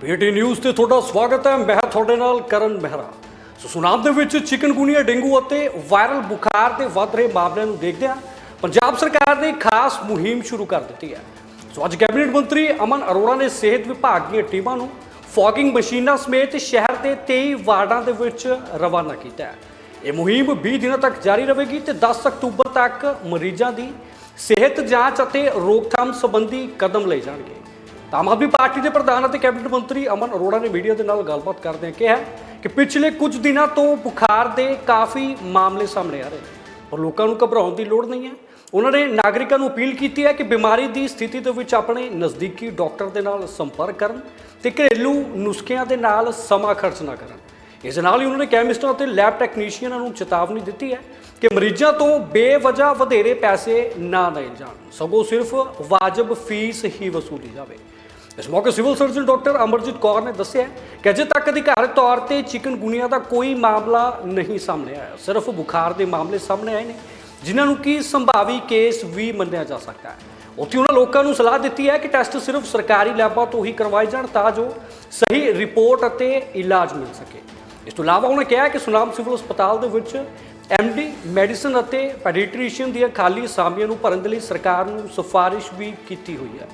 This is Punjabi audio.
ਪੀਟੀ ਨਿਊਜ਼ ਤੇ ਤੁਹਾਡਾ ਸਵਾਗਤ ਹੈ। ਮੈਂ ਤੁਹਾਡੇ ਨਾਲ ਕਰਨ ਮਹਿਰਾ। ਸੋ ਸੁਨਾਮ ਦੇ ਵਿੱਚ ਚਿਕਨਗੁਨੀਆ, ਡੇਂਗੂ ਅਤੇ ਵਾਇਰਲ ਬੁਖਾਰ ਦੇ ਵੱਧ ਰਹੇ ਮਾਮਲਿਆਂ ਨੂੰ ਦੇਖਦਿਆਂ ਪੰਜਾਬ ਸਰਕਾਰ ਨੇ ਖਾਸ ਮੁਹਿੰਮ ਸ਼ੁਰੂ ਕਰ ਦਿੱਤੀ ਹੈ। ਸੋ ਅੱਜ ਕੈਬਨਿਟ ਮੰਤਰੀ ਅਮਨ ਅਰੋੜਾ ਨੇ ਸਿਹਤ ਵਿਭਾਗ ਦੀਆਂ ਟੀਮਾਂ ਨੂੰ ਫੌਗਿੰਗ ਮਸ਼ੀਨਾਂ ਸਮੇਤ ਸ਼ਹਿਰ ਦੇ 23 ਵਾਰਡਾਂ ਦੇ ਵਿੱਚ ਰਵਾਨਾ ਕੀਤਾ ਹੈ। ਇਹ ਮੁਹਿੰਮ 20 ਦਿਨਾਂ ਤੱਕ ਜਾਰੀ ਰਹੇਗੀ ਤੇ 10 ਅਕਤੂਬਰ ਤੱਕ ਮਰੀਜ਼ਾਂ ਦੀ ਸਿਹਤ ਜਾਂਚ ਅਤੇ ਰੋਕਥਾਮ ਸੰਬੰਧੀ ਕਦਮ ਲਏ ਜਾਣਗੇ। ਆਮ ਆਦਮੀ ਪਾਰਟੀ ਦੇ ਪ੍ਰਧਾਨ ਅਤੇ ਕੈਬਨਿਟ ਮੰਤਰੀ ਅਮਨ ਅਰੋੜਾ ਨੇ ਮੀਡੀਆ ਦੇ ਨਾਲ ਗੱਲਬਾਤ ਕਰਦਿਆਂ ਕਿਹਾ ਕਿ ਪਿਛਲੇ ਕੁਝ ਦਿਨਾਂ ਤੋਂ ਬੁਖਾਰ ਦੇ ਕਾਫੀ ਮਾਮਲੇ ਸਾਹਮਣੇ ਆ ਰਹੇ ਪਰ ਲੋਕਾਂ ਨੂੰ ਘਬਰਾਉਣ ਦੀ ਲੋੜ ਨਹੀਂ ਹੈ। ਉਹਨਾਂ ਨੇ ਨਾਗਰਿਕਾਂ ਨੂੰ ਅਪੀਲ ਕੀਤੀ ਹੈ ਕਿ ਬਿਮਾਰੀ ਦੀ ਸਥਿਤੀ ਦੇ ਵਿੱਚ ਆਪਣੇ ਨਜ਼ਦੀਕੀ ਡਾਕਟਰ ਦੇ ਨਾਲ ਸੰਪਰਕ ਕਰਨ ਤੇ ਘਰੇਲੂ ਨੁਸਖਿਆਂ ਦੇ ਨਾਲ ਸਮਾਂ ਖਰਚ ਨਾ ਕਰਨ। ਇਸ ਨਾਲ ਹੀ ਉਹਨਾਂ ਨੇ ਕੈਮਿਸਟਾਂ ਅਤੇ ਲੈਬ ਟੈਕਨੀਸ਼ੀਅਨਾਂ ਨੂੰ ਚੇਤਾਵਨੀ ਦਿੱਤੀ ਹੈ ਕਿ ਮਰੀਜ਼ਾਂ ਤੋਂ ਬੇਵਜ੍ਹਾ ਵਧੇਰੇ ਪੈਸੇ ਨਾ ਲਏ ਜਾਣ। ਸਗੋਂ ਸਿਰਫ ਵਾਜਬ ਫੀਸ ਹੀ ਵਸੂਲੀ ਜਾਵੇ। ਇਸ ਮੌਕੇ civil surgeon doctor Amarjit Kaur ਨੇ ਦੱਸਿਆ ਕਿ ਅਜੇ ਤੱਕ ਅਧਿਕਾਰਤ ਤੌਰ ਤੇ ਚਿਕਨਗੁਨੀਆ ਦਾ ਕੋਈ ਮਾਮਲਾ ਨਹੀਂ ਸਾਹਮਣੇ ਆਇਆ। ਸਿਰਫ ਬੁਖਾਰ ਦੇ ਮਾਮਲੇ ਸਾਹਮਣੇ ਆਏ ਨੇ, ਜਿਨ੍ਹਾਂ ਨੂੰ ਕੀ ਸੰਭਾਵੀ ਕੇਸ ਵੀ ਮੰਨਿਆ ਜਾ ਸਕਦਾ ਹੈ। ਉੱਥੇ ਉਹਨਾਂ ਲੋਕਾਂ ਨੂੰ ਸਲਾਹ ਦਿੱਤੀ ਹੈ ਕਿ ਟੈਸਟ ਸਿਰਫ ਸਰਕਾਰੀ ਲੈਬਾਂ ਤੋਂ ਹੀ ਕਰਵਾਏ ਜਾਣ ਤਾਂ ਜੋ ਸਹੀ ਰਿਪੋਰਟ ਅਤੇ ਇਲਾਜ ਮਿਲ ਸਕੇ। ਇਸ ਤੋਂ ਇਲਾਵਾ ਉਹਨਾਂ ਕਿਹਾ ਕਿ ਸੁਨਾਮ ਸਿਵਲ ਹਸਪਤਾਲ ਦੇ ਵਿੱਚ ਐਮਡੀ ਮੈਡੀਸਨ ਅਤੇ ਪੈਡੀਟ੍ਰੀਸ਼ੀਅਨ ਦੀਆਂ ਖਾਲੀ ਅਸਾਮੀਆਂ ਨੂੰ ਭਰਨ ਦੇ ਲਈ ਸਰਕਾਰ ਨੂੰ ਸਿਫਾਰਿਸ਼ ਵੀ ਕੀਤੀ ਹੋਈ ਹੈ।